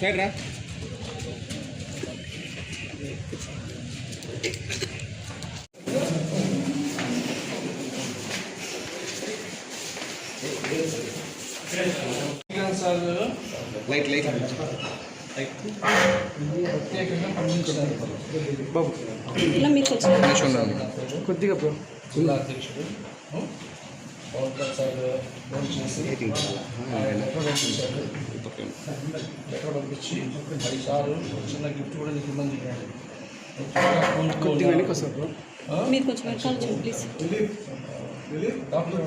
Side రా light light ప్రత్యేకంగా పండించారు బాబు. ఇలా మీకు వచ్చిన నిమిషం ఉండండి కొద్దిగా బ్రో జిల్లా అధ్యక్షుడు లెటర్ పంపించి మరి సారు చిన్న గిఫ్ట్ కూడా నీకు ప్లీజ్ డాక్టర్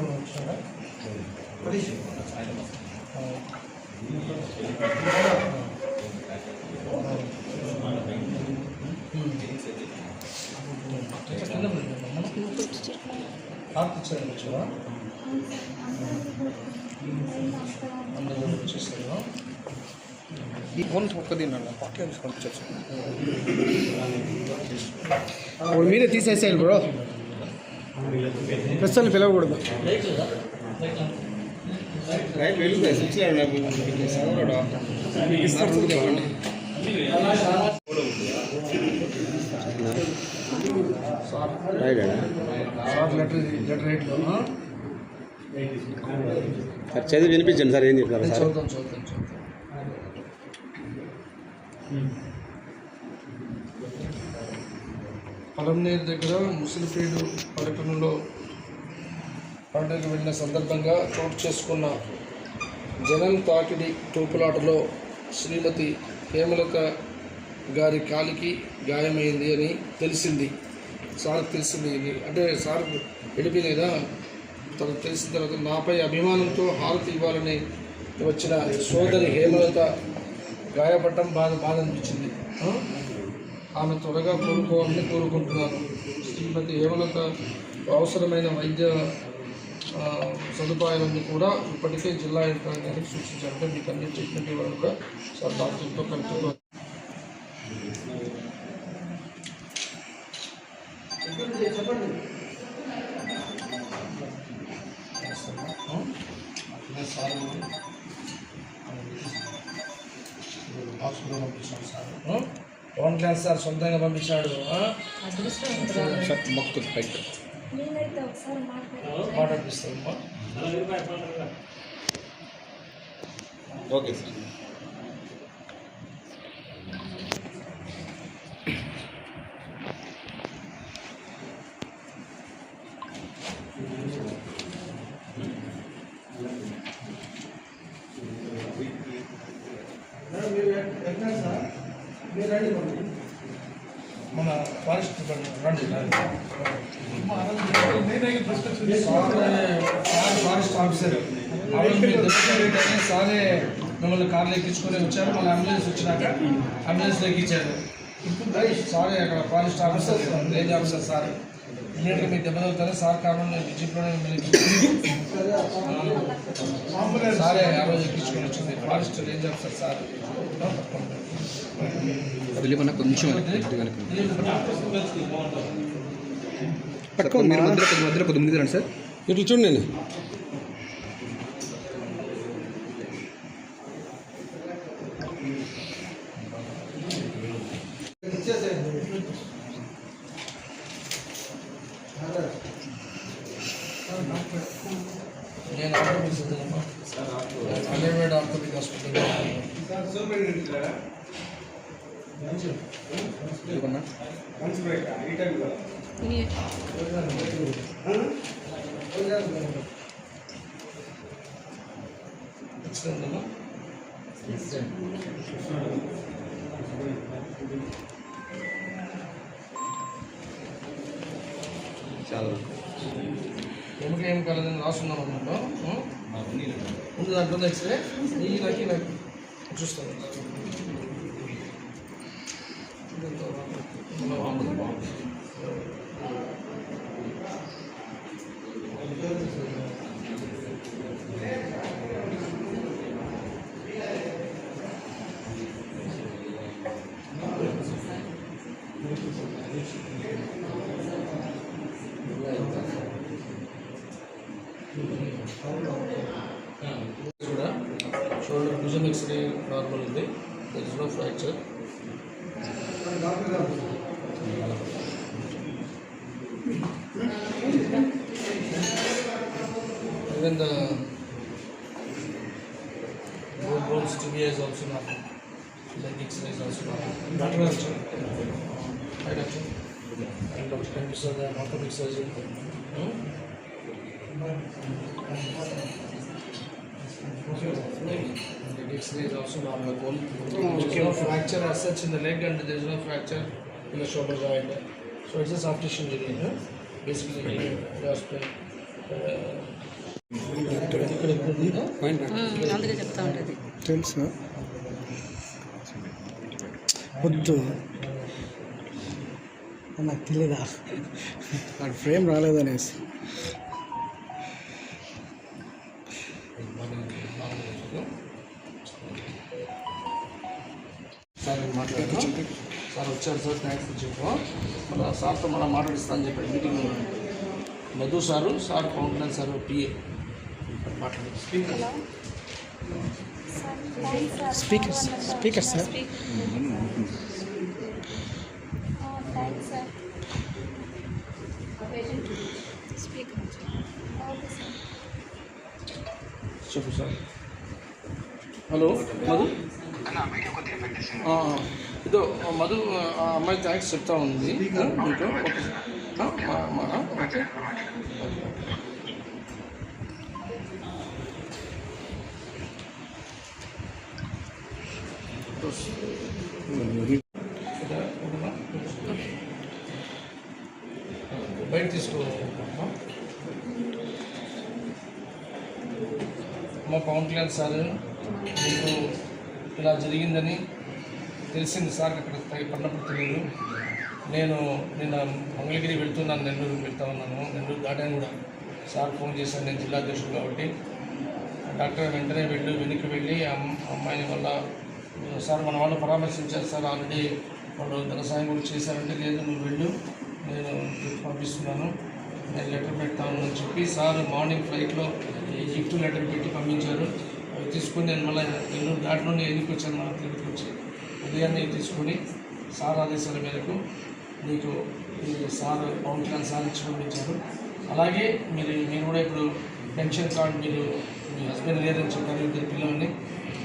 మీరే తీసేసేయాలి బ్రో. ప్రస్తుతాన్ని పిలవకూడదు. రైట్ లెటర్ లెటర్ రేట్లో సార్ చదివి వినిపించండి సార్ ఏం చెప్పారు సార్? పొలంనేరు దగ్గర ముసిలిపేడు పర్యటనలో పండుగ వెళ్ళిన సందర్భంగా చోటు చేసుకున్న జనం తాకిడి తోపులాటలో శ్రీమతి హేమలత గారి కాలికి గాయమైంది అని తెలిసింది. సార్ తెలిసింది. అంటే సార్ వెళ్ళిపోయినదా తనకు తెలిసిన తర్వాత నాపై అభిమానంతో హారతి ఇవ్వాలని వచ్చిన సోదరి హేమలత గాయపడటం బాధ బాధ అనిపించింది. ఆమె త్వరగా కోరుకోవాలని కోరుకుంటున్నాను. శ్రీమతి హేమలత అవసరమైన వైద్య సదుపాయాలన్నీ కూడా ఇప్పటికే జిల్లా యంత్రాంగానికి సూచించారు అంటే మీకు అన్ని ట్రీట్మెంట్ ఇవ్వడం సార్ డాక్టర్తో కలుపుతూ చెప్పండి. సార్ పవన్ కళ్యాణ్ సార్ సొంతంగా పంపించాడు మాట్లాడిపిస్తాను ఓకే సార్. మొక్కుతుంది పైకి మన ఫారెస్ట్ డిపార్ట్మెంట్ రండి ఫారెస్ట్ ఆఫీసర్ అవును సారే మిమ్మల్ని కార్లో ఎక్కించుకొని వచ్చారు మళ్ళీ అంబులెన్స్ వచ్చినాక అంబులెన్స్ ఎక్కించారు సారే అక్కడ forest officer range officer sorry ఇమీడియట్గా మీరు దెబ్బ తగ్గుతారు సార్ కారణం నేను మిమ్మల్ని సారే ఆ రోజు ఎక్కించుకొని వచ్చింది. Forest range officer sir. కొంచెం పట్టుకో మీరు మధ్యలో కొద్ది మధ్యలో కొద్ది ముందు రండి సార్. ఇటు చూడండి. చాలా ఎముక ఏం కలదని రాస్తున్నాం అన్నమాట ముందు దాంట్లో ఎక్స్రే ఈ నాకు నాకు చూస్తాను కూడా షోల్డర్ భుజం x ray then the road to be as also not like X-ray also not. Not Doctor. Hi Doctor. And Doctor can be sir, the orthopedic surgeon. Maybe. No fracture as such in the leg and there is no fracture in the shoulder joint. So it's a soft tissue injury. అందుకే చెప్తా ఉంటుంది. తెలుసు. వద్దు. నాకు తెలియదా నాకు frame రాలేదనేసి. Sir మాట్లాడుతూ సార్ వచ్చారు సార్ థ్యాంక్స్ అని చెప్పు. మన సార్తో మనం మాట్లాడిస్తాను చెప్పాడు meeting Madhu sir sir counter sir PA మాట్లాడు స్పీకర్ స్పీకర్ స్పీకర్ సార్ చెప్పు సార్ హలో మధు? ఆ, ఇదో మధు ఆ అమ్మాయి థ్యాంక్స్ చెప్తా ఉంది. ఓకే ఆ, మా- మా- ఆ, ఓకే బయట తీసుకో మా పవన్ కళ్యాణ్ సార్ మీకు ఇలా జరిగిందని తెలిసింది సార్ అక్కడ పడినప్పుడు తెలియదు. నేను నిన్న మంగళగిరి వెళ్తున్నాను నెల్లూరు వెళ్తా ఉన్నాను. నెల్లూరు దాటాను కూడా. సార్ ఫోన్ చేశాను నేను జిల్లా అధ్యక్షుడు కాబట్టి. డాక్టర్ వెంటనే వెళ్ళి వెనక్కి వెళ్ళి అమ్మాయిని వల్ల సార్ మన వాళ్ళు పరామర్శించారు సార్ ఆల్రెడీ వాళ్ళు ధన సాయం కూడా చేశారంటే లేదు నువ్వు వెళ్ళు నేను పంపిస్తున్నాను నేను లెటర్ పెడతాను అని చెప్పి సార్ మార్నింగ్ ఫ్లైట్లో గిఫ్ట్ లెటర్ పెట్టి పంపించారు. అవి తీసుకుని నేను మళ్ళీ నెల్లూరు దాటి ఎందుకు వచ్చాను మన తిరుపతికి వచ్చి? ఉదయాన్నే తీసుకొని సార్ ఆదేశాల మేరకు మీకు సార్ పవన్ కళ్యాణ్ సార్ ఇచ్చి పంపించారు. అలాగే మీరు మీరు కూడా ఇప్పుడు పెన్షన్ కార్డు మీరు మీ హస్బెండ్ లేదని చెప్పారు ఇద్దరు పిల్లల్ని.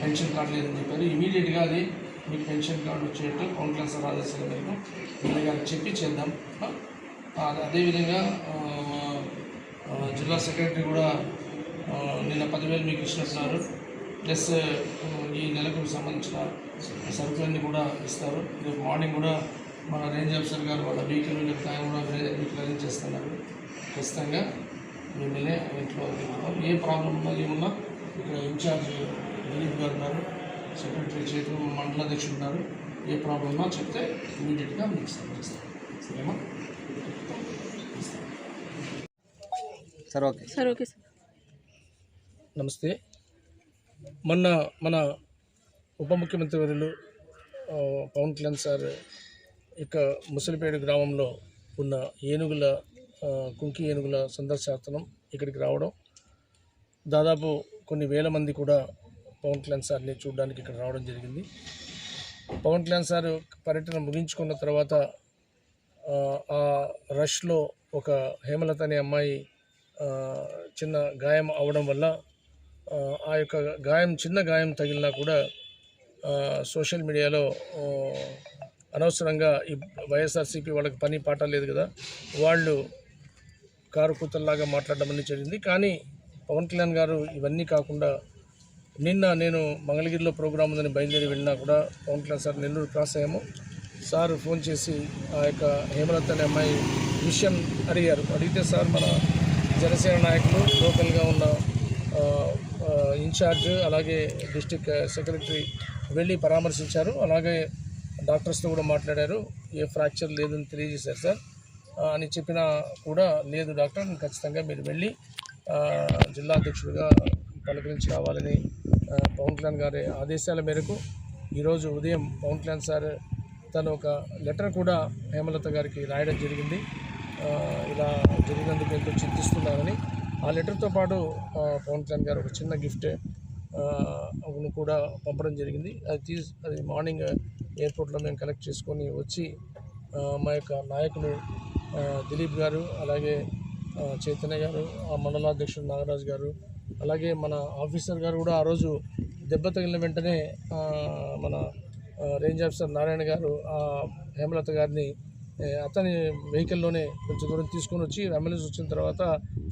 పెన్షన్ కార్డు లేదని చెప్పారు. ఇమీడియట్గా అది మీకు పెన్షన్ కార్డు వచ్చేట్టు పవన్ సార్ ఆదేశాల మేరకు పిల్లల గారికి చెప్పి చేద్దాం. అదేవిధంగా జిల్లా సెక్రటరీ కూడా నిన్న పదివేలు మీకు ఇచ్చినట్టున్నారు. ప్లస్ ఈ నెలకు సంబంధించిన సరుకులన్నీ కూడా ఇస్తారు. రేపు మార్నింగ్ కూడా మన రేంజ్ ఆఫీసర్ గారు వాళ్ళ వెహికల్ వెళ్ళి ఆయన కూడా మీకు అరేంజ్ చేస్తున్నారు. ఖచ్చితంగా మిమ్మల్ని ఇంట్లో ఏ ప్రాబ్లం ఉన్నా ఏమున్నా ఇక్కడ ఇన్ఛార్జ్ దిలీప్ గారు ఉన్నారు సెక్రటరీ చేతు మండల అధ్యక్షుడు ఉన్నారు. ఏ ప్రాబ్లం ఉన్నా చెప్తే ఇమీడియట్గా మీకు సంబంధిస్తాం సరేమా sir okay. Sir okay sir. నమస్తే. మొన్న మన ఉప ముఖ్యమంత్రి వర్యులు పవన్ కళ్యాణ్ సార్ ఇక ముసలిపేట గ్రామంలో ఉన్న ఏనుగుల కుంకి ఏనుగుల సందర్శార్థనం ఇక్కడికి రావడం దాదాపు కొన్ని వేల మంది కూడా పవన్ కళ్యాణ్ సార్ని చూడడానికి ఇక్కడ రావడం జరిగింది. పవన్ కళ్యాణ్ సార్ పర్యటన ముగించుకున్న తర్వాత ఆ, రష్లో ఒక హేమలత అనే అమ్మాయి చిన్న గాయం అవడం వల్ల ఆ, యొక్క గాయం చిన్న గాయం తగిలినా కూడా సోషల్ మీడియాలో అనవసరంగా ఈ వైఎస్ఆర్సీపీ వాళ్ళకి పని పాట లేదు కదా వాళ్ళు కారు కూతల్లాగా మాట్లాడడం అనేది జరిగింది. కానీ పవన్ కళ్యాణ్ గారు ఇవన్నీ కాకుండా నిన్న నేను మంగళగిరిలో ప్రోగ్రామ్ ఉందని బయలుదేరి వెళ్ళినా కూడా పవన్ కళ్యాణ్ సార్ నెల్లూరు క్రాస్ అయ్యాము. సార్ ఫోన్ చేసి ఆ యొక్క హేమలత అనే అమ్మాయి విషయం అడిగారు. అడిగితే సార్ మన జనసేన నాయకులు లోకల్గా ఉన్న ఇన్ఛార్జ్ అలాగే డిస్టిక్ సెక్రటరీ వెళ్ళి పరామర్శించారు. అలాగే డాక్టర్స్తో కూడా మాట్లాడారు. ఏ ఫ్రాక్చర్ లేదని తెలియజేశారు సార్. అని చెప్పినా కూడా లేదు డాక్టర్ ఖచ్చితంగా మీరు వెళ్ళి జిల్లా అధ్యక్షుడిగా పలకరించి రావాలని పవన్ కళ్యాణ్ గారి ఆదేశాల మేరకు ఈరోజు ఉదయం పవన్ కళ్యాణ్ సార్ తను ఒక లెటర్ కూడా హేమలత గారికి రాయడం జరిగింది. ఇలా జరిగినందుకు ఎంతో చింతిస్తున్నానని ఆ లెటర్తో పాటు పవన్ కళ్యాణ్ గారు ఒక చిన్న గిఫ్ట్ కూడా పంపడం జరిగింది. అది తీసి అది మార్నింగ్ ఎయిర్పోర్ట్లో మేము కలెక్ట్ చేసుకొని వచ్చి మా యొక్క నాయకులు దిలీప్ గారు అలాగే చైతన్య గారు ఆ మండలాధ్యక్షుడు నాగరాజు గారు అలాగే మన ఆఫీసర్ గారు కూడా ఆ రోజు దెబ్బ తగిలిన వెంటనే మన రేంజ్ ఆఫీసర్ నారాయణ గారు హేమలత గారిని అతని వెహికల్లోనే కొంచెం దూరం తీసుకొని వచ్చి అంబులెన్స్ వచ్చిన తర్వాత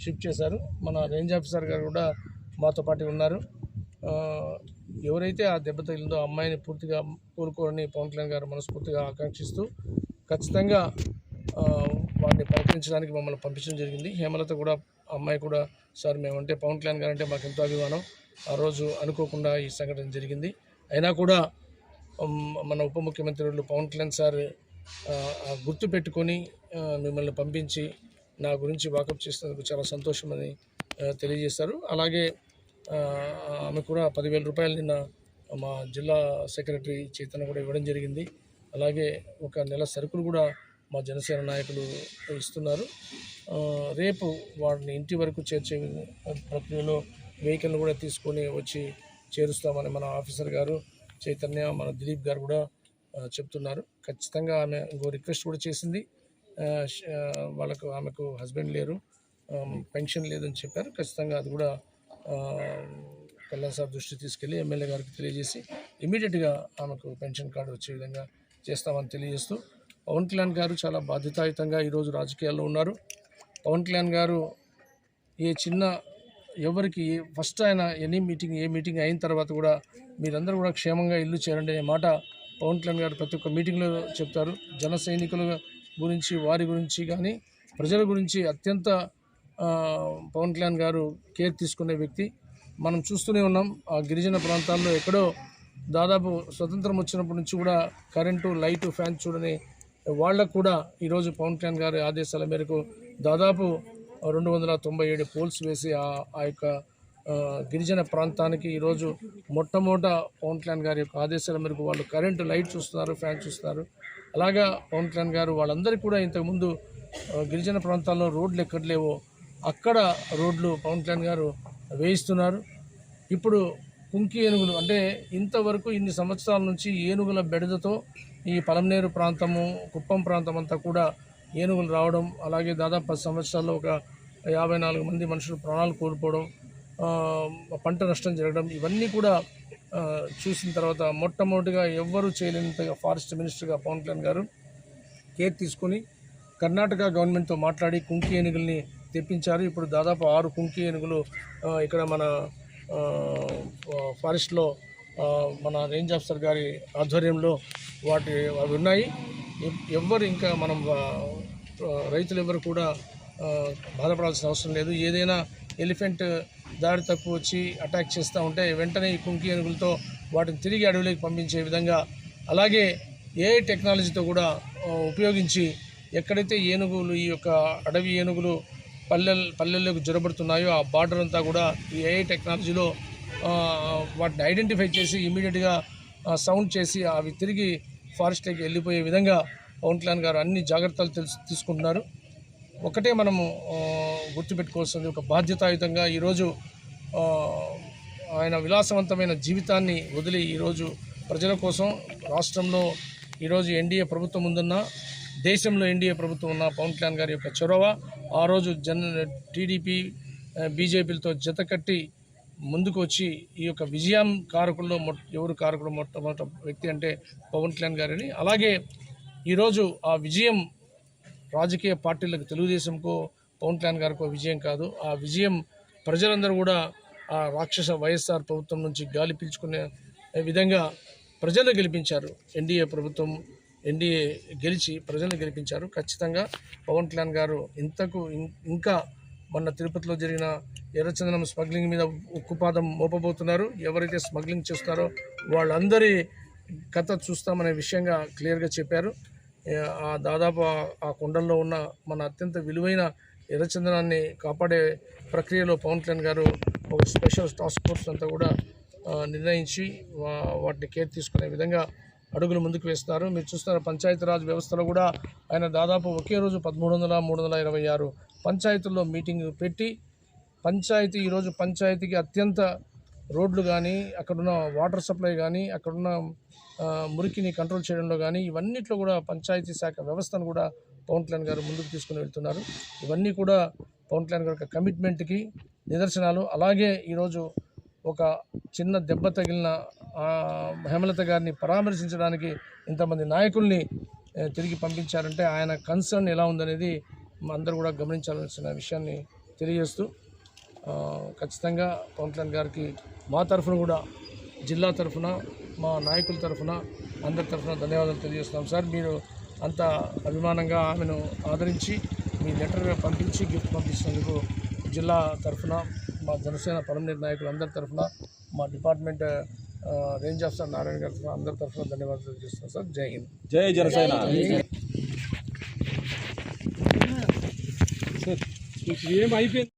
షిఫ్ట్ చేశారు. మన రేంజ్ ఆఫీసర్ గారు కూడా మాతో పాటు ఉన్నారు. ఎవరైతే ఆ దెబ్బ తగిలిందో ఆ అమ్మాయిని పూర్తిగా కోరుకోరని పవన్ కళ్యాణ్ గారు మనస్ఫూర్తిగా ఆకాంక్షిస్తూ ఖచ్చితంగా వాటిని వాడిని మమ్మల్ని పంపించడం జరిగింది. హేమలత కూడా అమ్మాయి కూడా సార్ మేమంటే పవన్ కళ్యాణ్ గారు అంటే మాకు ఎంతో అభిమానం. ఆ రోజు అనుకోకుండా ఈ సంఘటన జరిగింది. అయినా కూడా మన ఉప ముఖ్యమంత్రులు పవన్ కళ్యాణ్ సార్ గుర్తు పెట్టుకొని మిమ్మల్ని పంపించి నా గురించి వాకప్ చేసినందుకు చాలా సంతోషమని తెలియజేశారు అలాగే ఆమె కూడా పదివేల రూపాయలు నిన్న మా జిల్లా సెక్రటరీ చేతన కూడా ఇవ్వడం జరిగింది. అలాగే ఒక నెల సరుకులు కూడా మా జనసేన నాయకులు ఇస్తున్నారు. రేపు వాడిని ఇంటి వరకు చేర్చే ప్రక్రియలో వెహికల్ని కూడా తీసుకొని వచ్చి చేరుస్తామని మన ఆఫీసర్ గారు చైతన్య మన దిలీప్ గారు కూడా చెప్తున్నారు. ఖచ్చితంగా ఆమె ఇంకో రిక్వెస్ట్ కూడా చేసింది. వాళ్ళకు ఆమెకు హస్బెండ్ లేరు. పెన్షన్ లేదని చెప్పారు. ఖచ్చితంగా అది కూడా కళ్యాణ్ సార్ దృష్టి తీసుకెళ్ళి ఎమ్మెల్యే గారికి తెలియజేసి ఇమీడియట్గా ఆమెకు పెన్షన్ కార్డు వచ్చే విధంగా చేస్తామని తెలియజేస్తూ పవన్ కళ్యాణ్ గారు చాలా బాధ్యతాయుతంగా ఈరోజు రాజకీయాల్లో ఉన్నారు. పవన్ కళ్యాణ్ గారు ఏ చిన్న ఎవరికి ఫస్ట్ ఆయన ఎనీ మీటింగ్ ఏ మీటింగ్ అయిన తర్వాత కూడా మీరందరూ కూడా క్షేమంగా ఇల్లు చేరండి అనే మాట పవన్ కళ్యాణ్ గారు ప్రతి ఒక్క మీటింగ్లో చెప్తారు. జన సైనికుల గురించి వారి గురించి కానీ ప్రజల గురించి అత్యంత పవన్ కళ్యాణ్ గారు కేర్ తీసుకునే వ్యక్తి. మనం చూస్తూనే ఉన్నాం ఆ గిరిజన ప్రాంతాల్లో ఎక్కడో దాదాపు స్వతంత్రం వచ్చినప్పటి నుంచి కూడా కరెంటు లైటు ఫ్యాన్ చూడని వాళ్ళకు కూడా ఈరోజు పవన్ కళ్యాణ్ గారి ఆదేశాల మేరకు దాదాపు రెండు వందల తొంభై ఏడు పోల్స్ వేసి ఆ ఆ యొక్క గిరిజన ప్రాంతానికి ఈరోజు మొట్టమొదట పవన్ కళ్యాణ్ గారి యొక్క ఆదేశాల మేరకు వాళ్ళు కరెంటు లైట్ చూస్తున్నారు ఫ్యాన్ చూస్తున్నారు. అలాగా పవన్ కళ్యాణ్ గారు వాళ్ళందరికీ కూడా ఇంతకుముందు గిరిజన ప్రాంతాల్లో రోడ్లు ఎక్కడ లేవో అక్కడ రోడ్లు పవన్ కళ్యాణ్ గారు వేయిస్తున్నారు. ఇప్పుడు కుంకి ఏనుగులు అంటే ఇంతవరకు ఇన్ని సంవత్సరాల నుంచి ఏనుగుల బెడదతో ఈ పలంనేరు ప్రాంతము కుప్పం ప్రాంతం అంతా కూడా ఏనుగులు రావడం అలాగే దాదాపు పది సంవత్సరాల్లో ఒక యాభై నాలుగు మంది మనుషులు ప్రాణాలు కోల్పోవడం పంట నష్టం జరగడం ఇవన్నీ కూడా చూసిన తర్వాత మొట్టమొదటిగా ఎవ్వరూ చేయలేనంతగా ఫారెస్ట్ మినిస్టర్గా పవన్ కళ్యాణ్ గారు కేర్ తీసుకొని కర్ణాటక గవర్నమెంట్తో మాట్లాడి కుంకి ఏనుగుల్ని తెప్పించారు. ఇప్పుడు దాదాపు ఆరు కుంకి ఏనుగులు ఇక్కడ మన ఫారెస్ట్లో మన రేంజ్ ఆఫీసర్ గారి ఆధ్వర్యంలో వాటి అవి ఉన్నాయి. ఎవ్వరు ఇంకా మనం రైతులు ఎవరు కూడా బాధపడాల్సిన అవసరం లేదు. ఏదైనా ఎలిఫెంట్ దారి తక్కువ వచ్చి అటాక్ చేస్తూ ఉంటే వెంటనే ఈ కుంకి ఏనుగులతో వాటిని తిరిగి అడవిలోకి పంపించే విధంగా అలాగే ఏ టెక్నాలజీతో కూడా ఉపయోగించి ఎక్కడైతే ఏనుగులు ఈ యొక్క అడవి ఏనుగులు పల్లెలు పల్లెల్లోకి జొరబడుతున్నాయో ఆ బార్డర్ అంతా కూడా ఈ ఏఐ టెక్నాలజీలో వాటిని ఐడెంటిఫై చేసి ఇమీడియట్గా సౌండ్ చేసి అవి తిరిగి ఫారెస్ట్లోకి వెళ్ళిపోయే విధంగా పవన్ కళ్యాణ్ గారు అన్ని జాగ్రత్తలు తెలుసు తీసుకుంటున్నారు. ఒకటే మనము గుర్తుపెట్టుకోవాల్సింది ఒక బాధ్యతాయుతంగా ఈరోజు ఆయన విలాసవంతమైన జీవితాన్ని వదిలి ఈరోజు ప్రజల కోసం రాష్ట్రంలో ఈరోజు ఎన్డీఏ ప్రభుత్వం ఉందన్న దేశంలో ఎన్డీఏ ప్రభుత్వం ఉన్న పవన్ కళ్యాణ్ గారి యొక్క చొరవ ఆ రోజు జన టీడీపీ బీజేపీలతో జతకట్టి ముందుకు వచ్చి ఈ యొక్క విజయం కారకుల్లో మొ ఎవరు కారకుడు మొట్టమొదటి వ్యక్తి అంటే పవన్ కళ్యాణ్ గారని అలాగే ఈరోజు ఆ విజయం రాజకీయ పార్టీలకు తెలుగుదేశంకో పవన్ కళ్యాణ్ గారికో విజయం కాదు. ఆ విజయం ప్రజలందరూ కూడా ఆ రాక్షస వైఎస్ఆర్ ప్రభుత్వం నుంచి గాలి పీల్చుకునే విధంగా ప్రజలు గెలిపించారు. ఎన్డీఏ ప్రభుత్వం ఎన్డీఏ గెలిచి ప్రజల్ని గెలిపించారు? ఖచ్చితంగా పవన్ కళ్యాణ్ గారు ఇంతకు ఇం- ఇంకా మొన్న తిరుపతిలో జరిగిన ఎర్రచందనం స్మగ్లింగ్ మీద ఉక్కుపాదం మోపబోతున్నారు. ఎవరైతే స్మగ్లింగ్ చేస్తారో వాళ్ళందరి కథ చూస్తామనే విషయంగా క్లియర్గా చెప్పారు. ఆ దాదాపు ఆ- కొండల్లో ఉన్న మన అత్యంత విలువైన ఎర్రచందనాన్ని కాపాడే ప్రక్రియలో పవన్ కళ్యాణ్ గారు ఒక స్పెషల్ టాస్క్ ఫోర్స్ అంతా కూడా నిర్ణయించి వా- వాటిని కేర్ తీసుకునే విధంగా అడుగులు ముందుకు వేస్తున్నారు. మీరు చూస్తున్న పంచాయతీరాజ్ వ్యవస్థలో కూడా ఆయన దాదాపు ఒకే రోజు పదమూడు వందల మూడు వందల ఇరవై ఆరు పంచాయతీల్లో మీటింగ్ పెట్టి పంచాయతీ ఈరోజు పంచాయతీకి అత్యంత రోడ్లు కానీ అక్కడున్న వాటర్ సప్లై కానీ అక్కడున్న మురికిని కంట్రోల్ చేయడంలో కానీ ఇవన్నిట్లో కూడా పంచాయతీ శాఖ వ్యవస్థను కూడా పవన్ కళ్యాణ్ గారు ముందుకు తీసుకుని వెళ్తున్నారు. ఇవన్నీ కూడా పవన్ కళ్యాణ్ గారి యొక్క కమిట్మెంట్కి నిదర్శనాలు. అలాగే ఈరోజు ఒక చిన్న దెబ్బ తగిలిన హేమలత గారిని పరామర్శించడానికి ఇంతమంది నాయకుల్ని తిరిగి పంపించారంటే ఆయన కన్సర్న్ ఎలా ఉందనేది మా అందరూ కూడా గమనించాల్సిన విషయాన్ని తెలియజేస్తూ ఖచ్చితంగా పవన్ కళ్యాణ్ గారికి మా తరఫున కూడా జిల్లా తరఫున మా నాయకుల తరఫున అందరి తరఫున ధన్యవాదాలు తెలియజేస్తున్నాం. సార్ మీరు అంత అభిమానంగా ఆమెను ఆదరించి మీ లెటర్ పంపించి గిఫ్ట్ పంపించినందుకు జిల్లా తరఫున మా జనసేన పర్మనెంట్ నాయకులు అందరి తరఫున మా డిపార్ట్మెంట్ ఆ, రేంజ్ ఆఫీసర్ నారాయణ గారి తరఫున అందరి తరఫున ధన్యవాదాలు తెలియజేస్తున్నాం సార్. జై హింద్. జై జనసేన. ఏం అయిపోయింది?